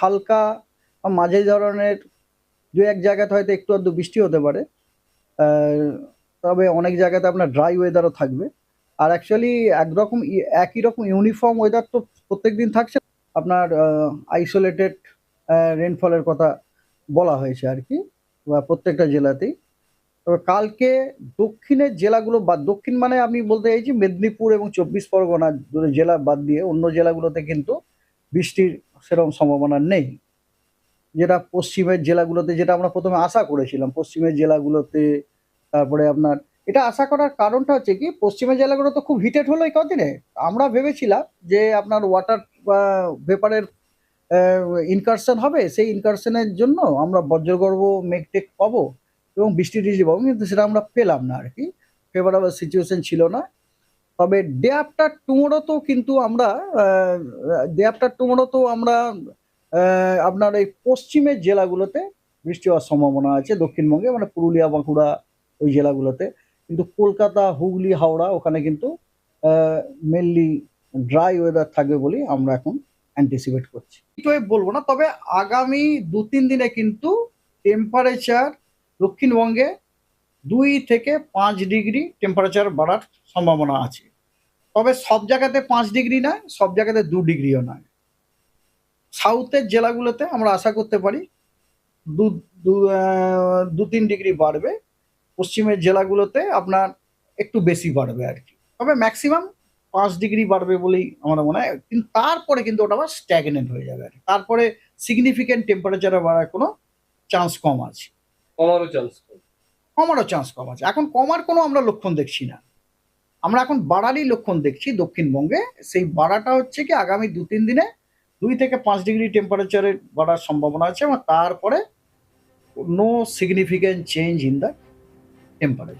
হালকা বা মাঝারি ধরনের দু এক জায়গাতে হয়তো একটু আধটু বৃষ্টি হতে পারে। তবে অনেক জায়গাতে আপনার ড্রাই ওয়েদারও থাকবে। আর অ্যাকচুয়ালি একরকম একই রকম ইউনিফর্ম ওয়েদার তো প্রত্যেক দিন থাকছে। আপনার আইসোলেটেড রেনফলের কথা বলা হয়েছে আর কি, বা প্রত্যেকটা জেলাতেই। তবে কালকে দক্ষিণের জেলাগুলো বা দক্ষিণ মানে আমি বলতে চাইছি মেদিনীপুর এবং চব্বিশ পরগনা জেলা বাদ দিয়ে অন্য জেলাগুলোতে কিন্তু বৃষ্টির সেরকম সম্ভাবনা নেই। যেটা পশ্চিমের জেলাগুলোতে যেটা আমরা প্রথমে আশা করেছিলাম, পশ্চিমের জেলাগুলোতে তারপরে আপনার, এটা আশা করার কারণটা হচ্ছে কি, পশ্চিমের জেলাগুলো তো খুব হিটেড হলো এই কদিনে। আমরা ভেবেছিলাম যে আপনার ওয়াটার ভেপারের ইনকারশন হবে, সেই ইনকারশনের জন্য আমরা বজ্রগর্ভ মেঘটেক পাবো এবং বৃষ্টি টিষ্টি পাবো, কিন্তু সেটা আমরা পেলাম না আর কি। ফেভারেবল সিচুয়েশন ছিল না। তবে ডে আফটার টুমোরো তো কিন্তু আমরা ডে আফটার টুমোরো তো আমরা আপনার এই পশ্চিমের জেলাগুলোতে বৃষ্টি হওয়ার সম্ভাবনা আছে। দক্ষিণবঙ্গে মানে পুরুলিয়া, বাঁকুড়া ওই জেলাগুলোতে। কিন্তু কলকাতা, হুগলি, হাওড়া ওখানে কিন্তু মেনলি ড্রাই ওয়েদার থাকবে বলেই আমরা এখন অ্যান্টিসিপেট করছি। হিটওয়েভ বলব না, তবে আগামী দু তিন দিনে কিন্তু টেম্পারেচার দক্ষিণবঙ্গে দুই থেকে পাঁচ ডিগ্রি টেম্পারেচার বাড়ার সম্ভাবনা আছে। তবে সব জায়গাতে পাঁচ ডিগ্রি নয়, সব জায়গাতে দু ডিগ্রিও নয়। সাউথের জেলাগুলোতে আমরা আশা করতে পারি দু দু তিন ডিগ্রি বাড়বে। পশ্চিমের জেলাগুলোতে আপনার একটু বেশি বাড়বে আর কি। তবে ম্যাক্সিমাম পাঁচ ডিগ্রি বাড়বে বলেই আমার মনে হয়। কিন্তু তারপরে কিন্তু ওটা আবার স্ট্যাগনেন্ট হয়ে যাবে আর। তারপরে সিগনিফিকেন্ট টেম্পারেচারে বাড়ার কোনো চান্স কম আছে। কমারও চান্স কমারও চান্স কম আছে। এখন কমার কোনো আমরা লক্ষণ দেখছি না। আমরা এখন বাড়ারই লক্ষণ দেখছি দক্ষিণবঙ্গে। সেই বাড়াটা হচ্ছে কি আগামী দু তিন দিনে দুই থেকে পাঁচ ডিগ্রি টেম্পারেচারের বাড়ার সম্ভাবনা আছে এবং তারপরে no significant change in the temperature